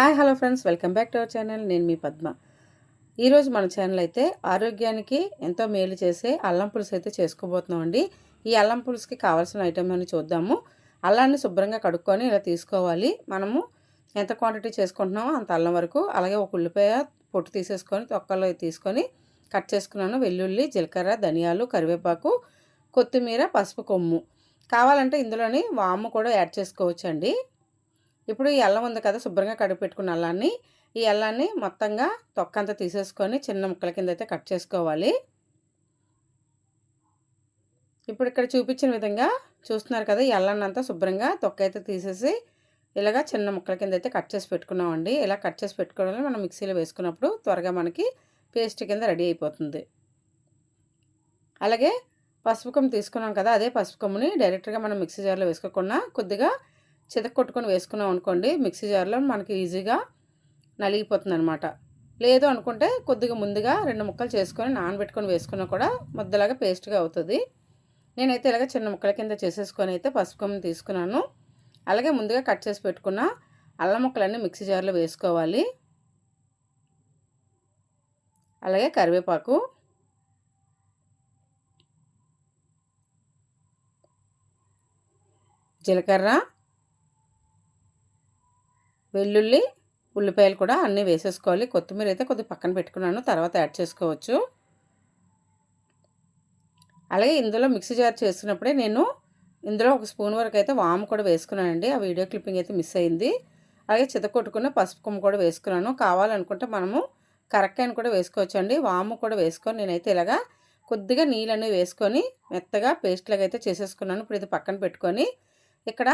Hi hello friends. Welcome back to our channel. నేను మీ పద్మ. ఈరోజు మన ఛానల్ అయితే ఆరోగ్యానికి ఎంతో మేలు చేసే అల్లం పులుసు అయితే చేసుకోబోతున్నాం అండి. ఈ అల్లం పులుసుకి కావాల్సిన ఐటమ్ అని చూద్దాము. అల్లాన్ని శుభ్రంగా కడుక్కొని ఇలా తీసుకోవాలి. మనము ఎంత క్వాంటిటీ చేసుకుంటున్నామో అంత అల్లం వరకు. అలాగే ఒక ఉల్లిపాయ పొట్టు తీసేసుకొని తొక్కలో తీసుకొని కట్ చేసుకున్నాను. వెల్లుల్లి జీలకర్ర ధనియాలు కరివేపాకు కొత్తిమీర పసుపు కొమ్ము. కావాలంటే ఇందులోని వాము కూడా యాడ్ చేసుకోవచ్చు అండి ఇప్పుడు ఈ అల్లం ఉంది కదా శుభ్రంగా కడుగు పెట్టుకున్న అల్లాన్ని. ఈ అల్లాన్ని మొత్తంగా తొక్కంతా తీసేసుకొని చిన్న ముక్కల కింద అయితే కట్ చేసుకోవాలి. ఇప్పుడు ఇక్కడ చూపించిన విధంగా చూస్తున్నారు కదా ఈ అల్లాన్ని అంతా శుభ్రంగా తొక్క అయితే తీసేసి ఇలాగా చిన్న ముక్కల కింద అయితే కట్ చేసి పెట్టుకున్నామండి. ఇలా కట్ చేసి పెట్టుకోవడం మనం మిక్సీలో వేసుకున్నప్పుడు త్వరగా మనకి పేస్ట్ కింద రెడీ అయిపోతుంది. అలాగే పసుపు కొమ్ము తీసుకున్నాం కదా అదే పసుపు కొమ్ముని డైరెక్ట్గా మనం మిక్సీ జార్లో వేసుకోకుండా కొద్దిగా చితక కొట్టుకొని వేసుకున్నాం అనుకోండి మిక్సీ జార్లో మనకి ఈజీగా నలిగిపోతుంది అనమాట లేదు అనుకుంటే కొద్దిగా ముందుగా రెండు ముక్కలు చేసుకొని నానబెట్టుకొని వేసుకున్నా కూడా ముద్దలాగా పేస్ట్గా అవుతుంది. నేనైతే ఇలాగ చిన్న ముక్కల కింద చేసేసుకొని అయితే పసుపు తీసుకున్నాను. అలాగే ముందుగా కట్ చేసి పెట్టుకున్న అల్లం ముక్కలన్నీ మిక్సీ జార్లో వేసుకోవాలి. అలాగే కరివేపాకు. జీలకర్ర. వెల్లుల్లి ఉల్లిపాయలు కూడా అన్నీ వేసేసుకోవాలి. కొత్తిమీర అయితే కొద్దిగా పక్కన పెట్టుకున్నాను. తర్వాత యాడ్ చేసుకోవచ్చు. అలాగే ఇందులో మిక్సీ జార్ చేసుకున్నప్పుడే నేను ఇందులో ఒక స్పూన్ వరకు అయితే వాము కూడా వేసుకున్నానండి. ఆ వీడియో క్లిప్పింగ్ అయితే మిస్ అయింది. అలాగే చితకొట్టుకున్న పసుపు కొమ్ము కూడా వేసుకున్నాను. కావాలనుకుంటే మనము కరక్కాయను కూడా వేసుకోవచ్చు అండి వాము కూడా వేసుకొని నేనైతే ఇలాగా కొద్దిగా నీళ్ళు అనేవి వేసుకొని మెత్తగా పేస్ట్ లాగా అయితే చేసేసుకున్నాను. ఇప్పుడు ఇది పక్కన పెట్టుకొని ఇక్కడ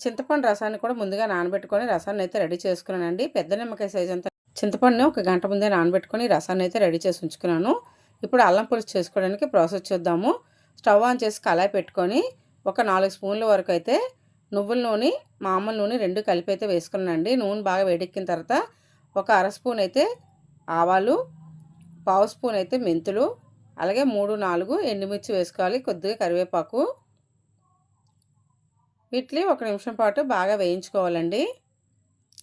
చింతపండు రసాన్ని కూడా ముందుగా నానబెట్టుకొని రసాన్ని అయితే రెడీ చేసుకున్నానండి. పెద్ద నిమ్మకాయ సైజ్ అంతా చింతపండుని ఒక గంట ముందే నానబెట్టుకొని రసాన్ని అయితే రెడీ చేసి ఉంచుకున్నాను. ఇప్పుడు అల్లం పులుసు చేసుకోవడానికి ప్రాసెస్ చూద్దాము. స్టవ్ ఆన్ చేసి కళాయి పెట్టుకొని ఒక నాలుగు స్పూన్ల వరకు అయితే నువ్వుల నూనె మామూలు నూనె రెండు కలిపి అయితే వేసుకున్నానండి. నూనె బాగా వేడెక్కిన తర్వాత ఒక అర స్పూన్ అయితే ఆవాలు పావు స్పూన్ అయితే మెంతులు అలాగే మూడు నాలుగు ఎండుమిర్చి వేసుకోవాలి కొద్దిగా కరివేపాకు ఇడ్లీ ఒక నిమిషం పాటు బాగా వేయించుకోవాలండి.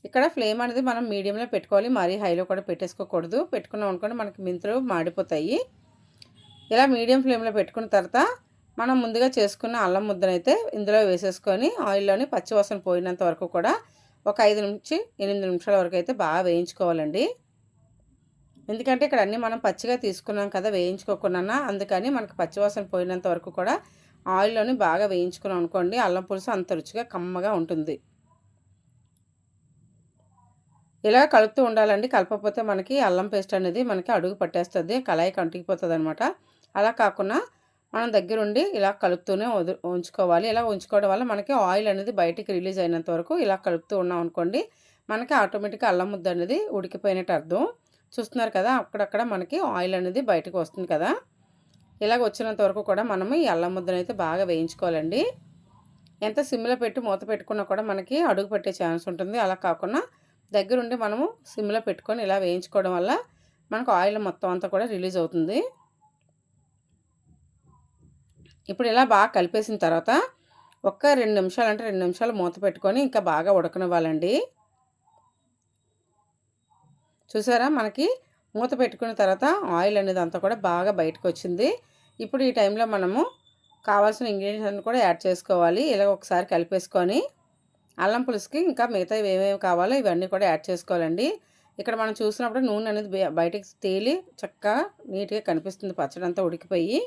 ఇక్కడ ఫ్లేమ్ అనేది మనం మీడియంలో పెట్టుకోవాలి. మరీ హైలో కూడా పెట్టేసుకోకూడదు. పెట్టుకున్నాం అనుకోండి మనకి మెంతులు మాడిపోతాయి. ఇలా మీడియం ఫ్లేమ్లో పెట్టుకున్న తర్వాత మనం ముందుగా చేసుకున్న అల్లం ముద్దనైతే ఇందులో వేసేసుకొని ఆయిల్లోని పచ్చివాసన పోయినంత వరకు కూడా ఒక ఐదు నుంచి ఎనిమిది నిమిషాల వరకు అయితే బాగా వేయించుకోవాలండి. ఎందుకంటే ఇక్కడ అన్నీ మనం పచ్చిగా తీసుకున్నాం కదా వేయించుకోకుండా అందుకని మనకు పచ్చివాసన పోయినంత వరకు కూడా ఆయిల్లోని బాగా వేయించుకున్నాం అనుకోండి అల్లం పులుసు అంత రుచిగా కమ్మగా ఉంటుంది. ఇలా కలుపుతూ ఉండాలండి. కలపకపోతే మనకి అల్లం పేస్ట్ అనేది మనకి అడుగు పట్టేస్తుంది కళాయి కంటికిపోతుంది అనమాట అలా కాకుండా మనం దగ్గరుండి ఇలా కలుపుతూనే ఉంచుకోవాలి. ఇలా ఉంచుకోవడం వల్ల మనకి ఆయిల్ అనేది బయటికి రిలీజ్ అయినంత వరకు ఇలా కలుపుతూ ఉన్నాం అనుకోండి మనకి ఆటోమేటిక్గా అల్లం ముద్ద అనేది ఉడికిపోయినట్టు అర్థం. చూస్తున్నారు కదా అక్కడక్కడ మనకి ఆయిల్ అనేది బయటకు వస్తుంది కదా. ఇలాగ వచ్చినంత వరకు కూడా మనము ఈ అల్లం ముద్దను అయితే బాగా వేయించుకోవాలండి. ఎంత సిమ్లో పెట్టి మూత పెట్టుకున్నా కూడా మనకి అడుగు పెట్టే ఛాన్స్ ఉంటుంది. అలా కాకుండా దగ్గరుండి మనము సిమ్లో పెట్టుకొని ఇలా వేయించుకోవడం వల్ల మనకు ఆయిల్ మొత్తం అంతా కూడా రిలీజ్ అవుతుంది. ఇప్పుడు ఇలా బాగా కలిపేసిన తర్వాత ఒక్క రెండు నిమిషాలు అంటే రెండు నిమిషాలు మూత పెట్టుకొని ఇంకా బాగా ఉడకనివ్వాలండి. చూసారా? మనకి మూత పెట్టుకున్న తర్వాత ఆయిల్ అనేది అంతా కూడా బాగా బయటకు వచ్చింది ఇప్పుడు ఈ టైంలో మనము కావాల్సిన ఇంగ్రీడియంట్స్ అన్ని కూడా యాడ్ చేసుకోవాలి. ఇలా ఒకసారి కలిపేసుకొని అల్లం పులుసుకి ఇంకా మిగతా ఏమేమి కావాలో ఇవన్నీ కూడా యాడ్ చేసుకోవాలండి. ఇక్కడ మనం చూసినప్పుడు నూనె అనేది బయటికి తేలి చక్కగా నీట్గా కనిపిస్తుంది. పచ్చడి అంతా ఉడికిపోయి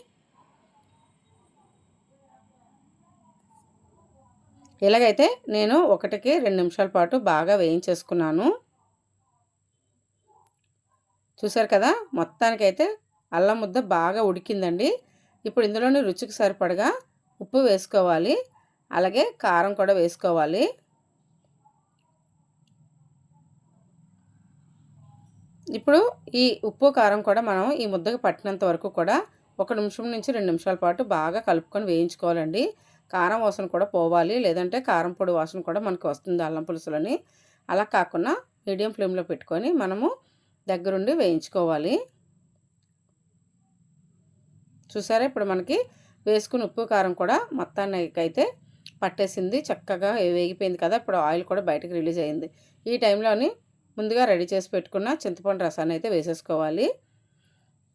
ఇలాగైతే నేను ఒకటికి రెండు నిమిషాల పాటు బాగా వేయించేసుకున్నాను. చూసారు కదా? మొత్తానికైతే అల్లం ముద్ద బాగా ఉడికిందండి. ఇప్పుడు ఇందులోని రుచికి సరిపడగా ఉప్పు వేసుకోవాలి. అలాగే కారం కూడా వేసుకోవాలి. ఇప్పుడు ఈ ఉప్పు కారం కూడా మనం ఈ ముద్దకు పట్టినంత వరకు కూడా ఒక నిమిషం నుంచి రెండు నిమిషాల పాటు బాగా కలుపుకొని వేయించుకోవాలండి. కారం వాసన కూడా పోవాలి. లేదంటే కారం పొడి వాసన కూడా మనకు వస్తుంది అల్లం పులుసులని. అలా కాకుండా మీడియం ఫ్లేమ్లో పెట్టుకొని మనము దగ్గరుండి వేయించుకోవాలి. చూసారా? ఇప్పుడు మనకి వేసుకుని ఉప్పు కారం కూడా మొత్తానికి అయితే పట్టేసింది. చక్కగా వేగిపోయింది కదా? ఇప్పుడు ఆయిల్ కూడా బయటకు రిలీజ్ అయింది. ఈ టైంలోని ముందుగా రెడీ చేసి పెట్టుకున్న చింతపండు రసాన్ని అయితే వేసేసుకోవాలి.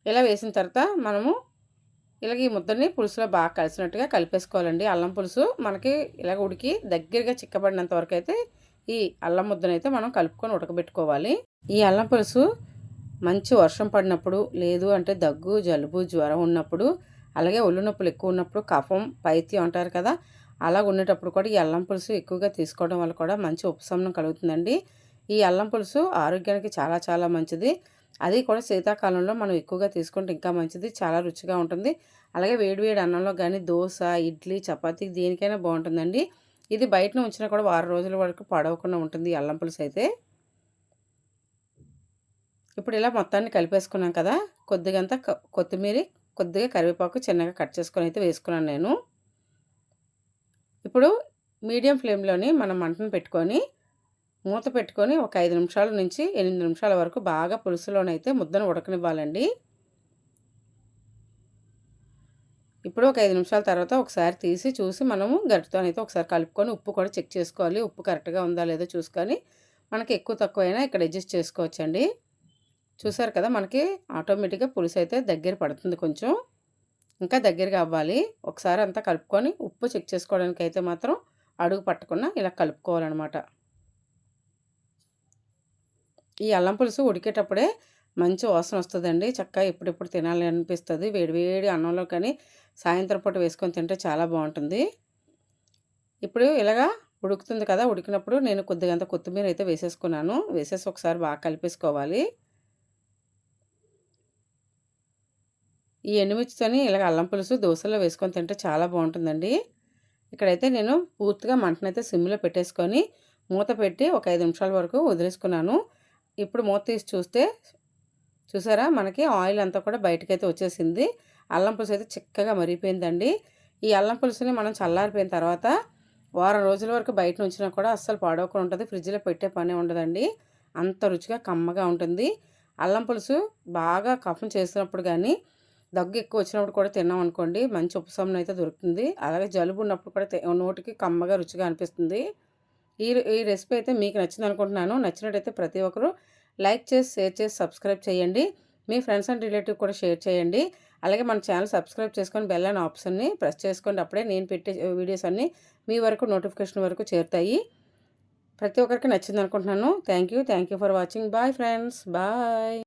ఇలా వేసిన తర్వాత మనము ఇలాగ ఈ ముద్దని పులుసులో బాగా కలిసినట్టుగా కలిపేసుకోవాలండి. అల్లం పులుసు మనకి ఇలాగ ఉడికి దగ్గరగా చిక్కబడినంత వరకు అయితే ఈ అల్లం ముద్దనైతే మనం కలుపుకొని ఉడకబెట్టుకోవాలి. ఈ అల్లం పులుసు మంచి వర్షం పడినప్పుడు లేదు అంటే దగ్గు జలుబు జ్వరం ఉన్నప్పుడు అలాగే ఒళ్ళు నొప్పులు ఎక్కువ ఉన్నప్పుడు కఫం పైత్యం అంటారు కదా అలా ఉండేటప్పుడు కూడా ఈ అల్లం పులుసు ఎక్కువగా తీసుకోవడం వల్ల కూడా మంచి ఉపశమనం కలుగుతుందండి. ఈ అల్లం పులుసు ఆరోగ్యానికి చాలా చాలా మంచిది. అది కూడా శీతాకాలంలో మనం ఎక్కువగా తీసుకుంటే ఇంకా మంచిది చాలా రుచిగా ఉంటుంది. అలాగే వేడివేడి అన్నంలో కానీ దోశ ఇడ్లీ చపాతీ దేనికైనా బాగుంటుందండి. ఇది బయట ఉంచినా కూడా వారం రోజుల వరకు పడవకుండా ఉంటుంది అల్లం పులుసు అయితే. ఇప్పుడు ఇలా మొత్తాన్ని కలిపేసుకున్నాం కదా కొద్దిగంత కొత్తిమీర కొద్దిగా కరివేపాకు చిన్నగా కట్ చేసుకొని అయితే వేసుకున్నాను నేను. ఇప్పుడు మీడియం ఫ్లేమ్లోని మనం మంటను పెట్టుకొని మూత పెట్టుకొని ఒక ఐదు నిమిషాల నుంచి ఎనిమిది నిమిషాల వరకు బాగా పులుసులోనైతే ముద్దను ఉడకనివ్వాలండి. ఇప్పుడు ఒక ఐదు నిమిషాల తర్వాత ఒకసారి తీసి చూసి మనము గరిటతోనైతే ఒకసారి కలుపుకొని ఉప్పు కూడా చెక్ చేసుకోవాలి. ఉప్పు కరెక్ట్గా ఉందా లేదో చూసుకొని మనకి ఎక్కువ తక్కువైనా ఇక్కడ అడ్జస్ట్ చేసుకోవచ్చండి. చూసారు కదా! మనకి ఆటోమేటిక్గా పులుసు అయితే దగ్గర పడుతుంది కొంచెం. ఇంకా దగ్గరగా అవ్వాలి. ఒకసారి అంతా కలుపుకొని ఉప్పు చెక్ చేసుకోవడానికి అయితే మాత్రం అడుగు పట్టకుండా ఇలా కలుపుకోవాలన్నమాట. ఈ అల్లం పులుసు ఉడికేటప్పుడే మంచి వాసన వస్తుందండి. చక్కగా ఎప్పుడెప్పుడు తినాలి అనిపిస్తుంది. వేడివేడి అన్నంలో కానీ సాయంత్రం పూట వేసుకొని తింటే చాలా బాగుంటుంది. ఇప్పుడు ఇలాగా ఉడుకుతుంది కదా! ఉడికినప్పుడు నేను కొద్దిగంత కొత్తిమీర అయితే వేసేసుకున్నాను. వేసేసి ఒకసారి బాగా కలిపేసుకోవాలి. ఈ ఎండుమిర్చితోని ఇలాగ అల్లం పులుసు దోశలో వేసుకొని తింటే చాలా బాగుంటుందండి. ఇక్కడైతే నేను పూర్తిగా మంటనైతే సిమ్లో పెట్టేసుకొని మూత పెట్టి ఒక ఐదు నిమిషాల వరకు వదిలేసుకున్నాను. ఇప్పుడు మూత తీసి చూస్తే చూసారా? మనకి ఆయిల్ అంతా కూడా బయటకైతే వచ్చేసింది. అల్లం పులుసు అయితే చిక్కగా మరిగిపోయిందండి. ఈ అల్లం పులుసుని మనం చల్లారిపోయిన తర్వాత వారం రోజుల వరకు బయట నుంచినా కూడా అస్సలు పాడవకుండా ఉంటుంది. ఫ్రిడ్జ్లో పెట్టే పని ఉండదండి. అంత రుచిగా కమ్మగా ఉంటుంది. అల్లం పులుసు బాగా కఫం చేసినప్పుడు కానీ దగ్గు ఎక్కువ వచ్చినప్పుడు కూడా తిన్నాం అనుకోండి మంచి ఉపశమనం అయితే దొరుకుతుంది. అలాగే జలుబు ఉన్నప్పుడు కూడా నోటికి కమ్మగా రుచిగా అనిపిస్తుంది. ఈ ఈ రెసిపీ అయితే మీకు నచ్చింది అనుకుంటున్నాను. నచ్చినట్టయితే ప్రతి ఒక్కరూ లైక్ చేసి షేర్ చేసి సబ్స్క్రైబ్ చేయండి. మీ ఫ్రెండ్స్ అండ్ రిలేటివ్ కూడా షేర్ చేయండి. అలాగే మన ఛానల్ సబ్స్క్రైబ్ చేసుకొని బెల్ అనే ఆప్షన్ని ప్రెస్ చేసుకోండి. అప్పుడే నేను పెట్టే వీడియోస్ అన్నీ మీ వరకు నోటిఫికేషన్ వరకు చేరుతాయి. ప్రతి ఒక్కరికి నచ్చింది అనుకుంటున్నాను. Thank you thank you for watching. Bye friends. Bye.